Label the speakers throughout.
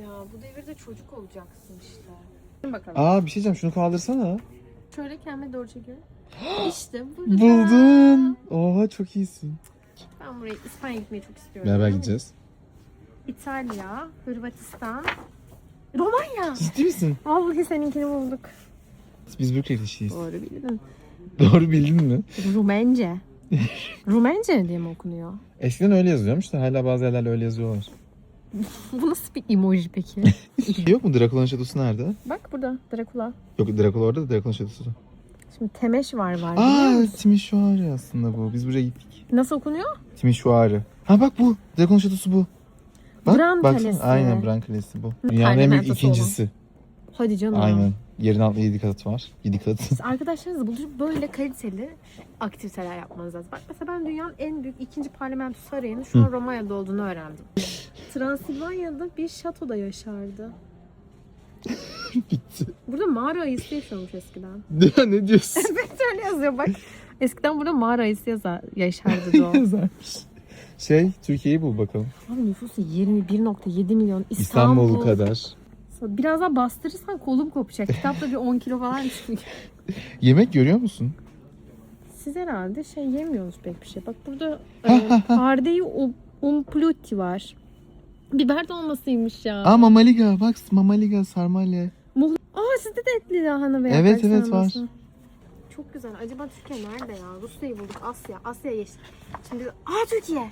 Speaker 1: Ya bu devirde çocuk olacaksın işte. Dur bakalım.
Speaker 2: Aa bir şey diyeceğim şunu kaldırsana.
Speaker 1: Şöyle kendime doğru çekiyorum. işte burada.
Speaker 2: Buldun. Oha çok iyisin.
Speaker 1: Ben buraya İspanya gitmeyi çok istiyorum.
Speaker 2: Beraber gideceğiz.
Speaker 1: İtalya, Hırvatistan, Romanya.
Speaker 2: Ciddi misin?
Speaker 1: Vallahi seninkini bulduk.
Speaker 2: Biz Bükreş'liyiz.
Speaker 1: Doğru bildin.
Speaker 2: Doğru bildin mi?
Speaker 1: Rumence. Rumence diye mi okunuyor?
Speaker 2: Eskiden öyle yazıyormuş da hala bazı yerlerde öyle yazıyorlar.
Speaker 1: Bu nasıl bir emoji peki?
Speaker 2: Yok mu Drakula'nın şatosu nerede?
Speaker 1: Bak burada Dracula.
Speaker 2: Yok Drakula orada da Drakula'nın şatosu.
Speaker 1: Şimdi Temeş var var
Speaker 2: Aa? Timişuari aslında bu. Biz buraya gittik.
Speaker 1: Nasıl okunuyor?
Speaker 2: Timişuari. Ha bak bu. Drakula'nın şatosu bu. Bak,
Speaker 1: Bran
Speaker 2: baksana.
Speaker 1: Kalesi.
Speaker 2: Aynen Bran Kalesi bu. Dünyanın en büyük
Speaker 1: Parlamentosu
Speaker 2: ikincisi.
Speaker 1: Hadi canım.
Speaker 2: Aynen. Yerin altında 7 kat var. 7 kat.
Speaker 1: Siz arkadaşlarınızla buluşup böyle kaliteli aktiviteler yapmanız lazım. Bak mesela ben dünyanın en büyük ikinci parlamento sarayının şu an Romanya'da olduğunu öğrendim. Transilvanya'da bir şatoda yaşardı.
Speaker 2: Bitti.
Speaker 1: Burada mağara ayısı yaşıyormuş eskiden.
Speaker 2: Ya ne diyorsun?
Speaker 1: Evet öyle yazıyor bak. Eskiden burada mağara ayısı yazar, yaşardı o.
Speaker 2: Yazarmış. Şey Türkiye'yi bul bakalım.
Speaker 1: Abi nüfusu 21.7 milyon İstanbul.
Speaker 2: İstanbul kadar.
Speaker 1: Biraz daha bastırırsan kolum kopacak. Kitapta bir 10 kilo falan çıkıyor.
Speaker 2: Yemek görüyor musun?
Speaker 1: Siz herhalde şey yemiyorsunuz pek bir şey. Bak burada e, Ardei u- umpluti var. Biber dolmasıymış ya.
Speaker 2: Aa mamaliga bak mamaliga sarmalya.
Speaker 1: Aa sizde de etli lahana veya
Speaker 2: Evet, evet,
Speaker 1: sarması.
Speaker 2: var.
Speaker 1: Çok güzel. Acaba Türkiye nerede ya? Rusya'yı bulduk. Asya. Asya'ya geçtik. Şimdi aa Türkiye.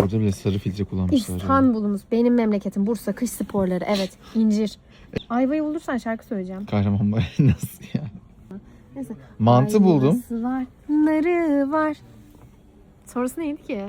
Speaker 2: Burada bile sarı filtre kullanmışlar.
Speaker 1: İstanbul'umuz. Benim memleketim. Bursa. Kış sporları. Evet. incir. Ayvayı bulursan şarkı söyleyeceğim.
Speaker 2: Kahramanmaraş nasıl ya?
Speaker 1: Neyse.
Speaker 2: Mantı buldum.
Speaker 1: Ayvası var. Narı var. Sonrası neydi ki?